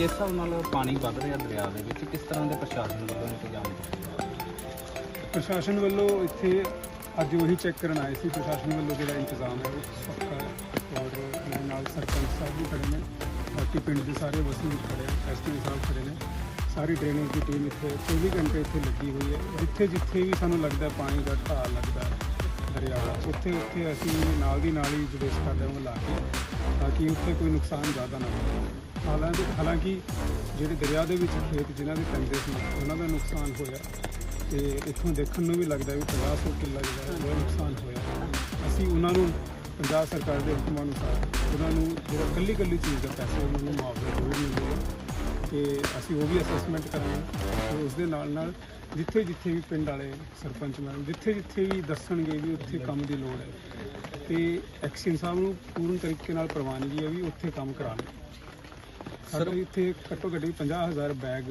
ਜਿਸ ਹਿਸਾਬ ਨਾਲ ਪਾਣੀ ਵੱਧ ਰਿਹਾ ਦਰਿਆ ਦੇ ਵਿੱਚ, ਕਿਸ ਤਰ੍ਹਾਂ ਦੇ ਪ੍ਰਸ਼ਾਸਨ ਵੱਲੋਂ ਇੰਤਜ਼ਾਮ ਪ੍ਰਸ਼ਾਸਨ ਵੱਲੋਂ ਇੱਥੇ ਅੱਜ ਉਹੀ ਚੈੱਕ ਕਰਨ ਆਏ ਸੀ। ਪ੍ਰਸ਼ਾਸਨ ਵੱਲੋਂ ਜਿਹੜਾ ਇੰਤਜ਼ਾਮ ਹੈ, ਉਹ ਸਖਤ ਹੈ ਔਰ ਮੇਰੇ ਨਾਲ ਸਰਪੰਚ ਸਾਹਿਬ ਵੀ ਖੜੇ ਨੇ, ਬਾਕੀ ਪਿੰਡ ਦੇ ਸਾਰੇ ਵਸਨੀਕ ਖੜੇ ਆ ਐਸਪੀ ਸਾਹਿਬ ਖੜੇ ਨੇ। ਸਾਰੀ ਡਰੇਨੇਜ ਦੀ ਟੀਮ ਇੱਥੇ 24 ਘੰਟੇ ਇੱਥੇ ਲੱਗੀ ਹੋਈ ਹੈ। ਜਿੱਥੇ ਜਿੱਥੇ ਵੀ ਸਾਨੂੰ ਲੱਗਦਾ ਪਾਣੀ ਦਾ ਢਾਹ ਲੱਗਦਾ ਦਰਿਆ, ਉੱਥੇ ਉੱਥੇ ਅਸੀਂ ਨਾਲ ਦੀ ਨਾਲ ਹੀ ਜੁੜੇਸ ਕਰਦੇ ਹਾਂ ਲਾ ਕੇ, ਤਾਂ ਕਿ ਉੱਥੇ ਕੋਈ ਨੁਕਸਾਨ ਜ਼ਿਆਦਾ ਨਾ ਹੋਵੇ। ਹਾਲਾਂਕਿ ਹਾਲਾਂਕਿ ਜਿਹੜੇ ਦਰਿਆ ਦੇ ਵਿੱਚ ਖੇਤ ਜਿਨ੍ਹਾਂ ਦੇ ਪੈਂਦੇ ਸੀ, ਉਹਨਾਂ ਦਾ ਨੁਕਸਾਨ ਹੋਇਆ। ਤੇ ਇੱਥੋਂ ਦੇਖਣ ਨੂੰ ਵੀ ਲੱਗਦਾ ਵੀ 50 ਕਿੱਲਾ ਜਿਹੜਾ ਉਹ ਨੁਕਸਾਨ ਹੋਇਆ। ਅਸੀਂ ਉਹਨਾਂ ਨੂੰ, ਪੰਜਾਬ ਸਰਕਾਰ ਦੇ ਹੁਕਮਾਂ ਅਨੁਸਾਰ ਉਹਨਾਂ ਨੂੰ ਜਿਹੜਾ ਕੱਲੀ ਕੱਲੀ ਚੀਜ਼ ਦਾ ਪੈਸੇ ਉਹਨਾਂ ਨੂੰ ਮੁਆਵਜ਼ਾ ਜ਼ਰੂਰ ਮਿਲੇਗਾ ਤੇ ਅਸੀਂ ਉਹ ਵੀ ਅਸੈਸਮੈਂਟ ਕਰਾਂਗੇ ਤੇ ਉਸ ਦੇ ਨਾਲ ਨਾਲ ਜਿੱਥੇ ਜਿੱਥੇ ਵੀ ਪਿੰਡ ਵਾਲੇ ਸਰਪੰਚ ਮੈਡਮ ਜਿੱਥੇ ਜਿੱਥੇ ਵੀ ਦੱਸਣਗੇ ਵੀ ਉੱਥੇ ਕੰਮ ਦੀ ਲੋੜ ਹੈ। ਤੇ ਐਕਸ਼ਨ ਸਾਹਿਬ ਨੂੰ ਪੂਰਨ ਤਰੀਕੇ ਨਾਲ ਪ੍ਰਵਾਨਗੀ ਹੈ ਵੀ ਉੱਥੇ ਕੰਮ ਕਰਾਉਣ। ਸਾਡੇ ਇੱਥੇ ਘੱਟੋ ਘੱਟ ਵੀ 50000 ਬੈਗ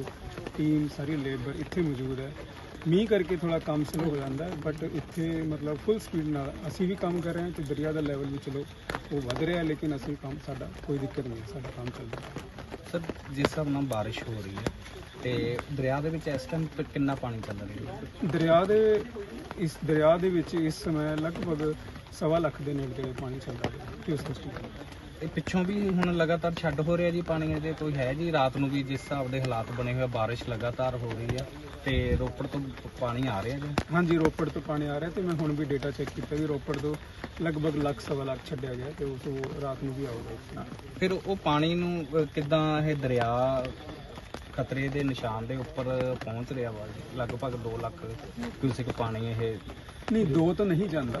ਟੀਮ ਸਾਰੀ ਲੇਬਰ ਇੱਥੇ ਮੌਜੂਦ ਹੈ। ਮੀਂਹ ਕਰਕੇ ਥੋੜਾ ਕੰਮ ਸਲੋ ਹੋ ਜਾਂਦਾ ਹੈ ਬਟ ਇੱਥੇ ਮਤਲਬ ਫੁੱਲ ਸਪੀਡ ਨਾਲ ਅਸੀਂ ਵੀ ਕੰਮ ਕਰ ਰਹੇ ਹਾਂ ਤੇ ਦਰਿਆ ਦਾ ਲੈਵਲ ਵੀ ਚਲੋ ਉਹ ਵਧ ਰਿਹਾ ਲੇਕਿਨ ਅਸੀਂ ਕੰਮ ਸਾਡਾ ਕੋਈ ਦਿੱਕਤ ਨਹੀਂ ਹੈ, ਸਾਡਾ ਕੰਮ ਚੱਲ ਰਿਹਾ ਸਰ ਜਿਸ ਹਿਸਾਬ ਨਾਲ ਬਾਰਿਸ਼ ਹੋ ਰਹੀ ਹੈ ਤੇ ਦਰਿਆ ਦੇ ਵਿੱਚ ਇਸ ਟਾਈਮ ਕਿੰਨਾ ਪਾਣੀ ਚੱਲ ਰਿਹਾ ਹੈ? ਦਰਿਆ ਦੇ ਇਸ ਦਰਿਆ ਦੇ ਵਿੱਚ ਇਸ ਸਮੇਂ ਲਗਭਗ ਸਵਾ ਲੱਖ ਦੇ ਨੇੜੇ ਪਾਣੀ ਚੱਲਦਾ ਹੈ ਕਿਉਂਕਿ ਸਿਸਟਮ ਇਹ ਪਿੱਛੋਂ ਵੀ ਹੁਣ ਲਗਾਤਾਰ ਛੱਡ ਹੋ ਰਿਹਾ ਜੀ ਪਾਣੀ ਇਹਦੇ ਕੋਈ ਹੈ ਜੀ। ਰਾਤ ਨੂੰ ਵੀ ਜਿਸ ਹਿਸਾਬ ਦੇ ਹਾਲਾਤ ਬਣੇ ਹੋਏ ਆ, ਬਾਰਿਸ਼ ਲਗਾਤਾਰ ਹੋ ਰਹੀ ਆ ਤੇ ਰੋਪੜ ਤੋਂ ਪਾਣੀ ਆ ਰਿਹਾ ਜੀ। ਹਾਂਜੀ ਰੋਪੜ ਤੋਂ ਪਾਣੀ ਆ ਰਿਹਾ ਤੇ ਮੈਂ ਹੁਣ ਵੀ ਡੇਟਾ ਚੈੱਕ ਕੀਤਾ ਵੀ ਰੋਪੜ ਤੋਂ ਲਗਭਗ ਲੱਖ ਸਵਾ ਲੱਖ ਛੱਡਿਆ ਗਿਆ ਤੇ ਉਸ ਤੋਂ ਰਾਤ ਨੂੰ ਵੀ ਆਊਗਾ। ਫਿਰ ਉਹ ਪਾਣੀ ਨੂੰ ਅਹ, ਕਿੱਦਾਂ ਇਹ ਦਰਿਆ ਖਤਰੇ ਦੇ ਨਿਸ਼ਾਨ ਦੇ ਉੱਪਰ ਪਹੁੰਚ ਰਿਹਾ ਵਾ? ਜੀ ਲਗਭਗ 2 ਲੱਖ ਕਿਊਸਿਕ ਪਾਣੀ ਇਹ ਨਹੀਂ ਦੋ ਤਾਂ ਨਹੀਂ ਜਾਂਦਾ।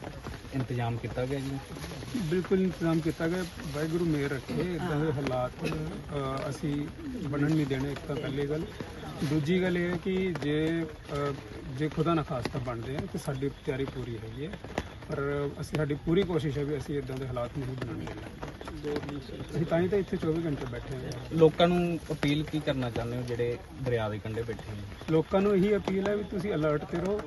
ਇੰਤਜ਼ਾਮ ਕੀਤਾ ਗਿਆ ਜੀ? ਬਿਲਕੁਲ ਇੰਤਜ਼ਾਮ ਕੀਤਾ ਗਿਆ। ਵਾਹਿਗੁਰੂ ਮੇਰ ਰੱਖੇ। ਇਦਾਂ ਦੇ ਹਾਲਾਤ ਅ, ਅਸੀਂ ਬਣਨ ਨਹੀਂ ਦੇਣੇ ਇੱਕ ਤਾਂ ਪਹਿਲੀ ਗੱਲ। ਦੂਜੀ ਗੱਲ ਇਹ ਹੈ ਕਿ ਜੇ ਅ, ਜੇ ਖੁਦਾ ਨਾ ਖਾਸਤਾ ਬਣਦੇ ਆ ਤਾਂ ਸਾਡੀ ਤਿਆਰੀ ਪੂਰੀ ਹੈਗੀ ਹੈ। ਪਰ ਅਸੀਂ ਸਾਡੀ ਪੂਰੀ ਕੋਸ਼ਿਸ਼ ਹੈ ਵੀ ਅਸੀਂ ਇਦਾਂ ਦੇ ਹਾਲਾਤ ਨਹੀਂ ਬਣਨ ਦੇਣੇ ਅਸੀਂ ਤਾਂ ਹੀ ਤਾਂ ਇੱਥੇ 24 ਘੰਟੇ ਬੈਠੇ ਹਾਂ। ਲੋਕਾਂ ਨੂੰ ਅਪੀਲ ਕੀ ਕਰਨਾ ਚਾਹੁੰਦੇ ਹੋ ਜਿਹੜੇ ਦਰਿਆ ਦੇ ਕੰਢੇ ਬੈਠੇ ਨੇ? ਲੋਕਾਂ ਨੂੰ ਇਹੀ ਅਪੀਲ ਹੈ ਵੀ ਤੁਸੀਂ ਅਲਰਟ ਤੇ ਰਹੋ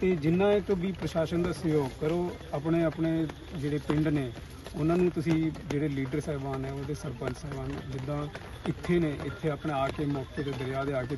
ਤੇ ਜਿੰਨਾ ਇੱਕ ਵੀ ਪ੍ਰਸ਼ਾਸਨ ਦਾ ਸਹਿਯੋਗ ਕਰੋ ਆਪਣੇ ਆਪਣੇ ਜਿਹੜੇ ਪਿੰਡ ਨੇ ਉਹਨਾਂ ਨੂੰ ਤੁਸੀਂ ਜਿਹੜੇ ਲੀਡਰ ਸਾਹਿਬਾਨ ਹੈ ਉਹਦੇ ਸਰਪੰਚ ਸਾਹਿਬਾਨ ਜਿੱਦਾਂ ਇੱਥੇ ਨੇ ਇੱਥੇ ਆਪਣੇ ਆ ਕੇ ਮੌਕੇ ਤੇ ਦਰਿਆ ਦੇ ਆ ਕੇ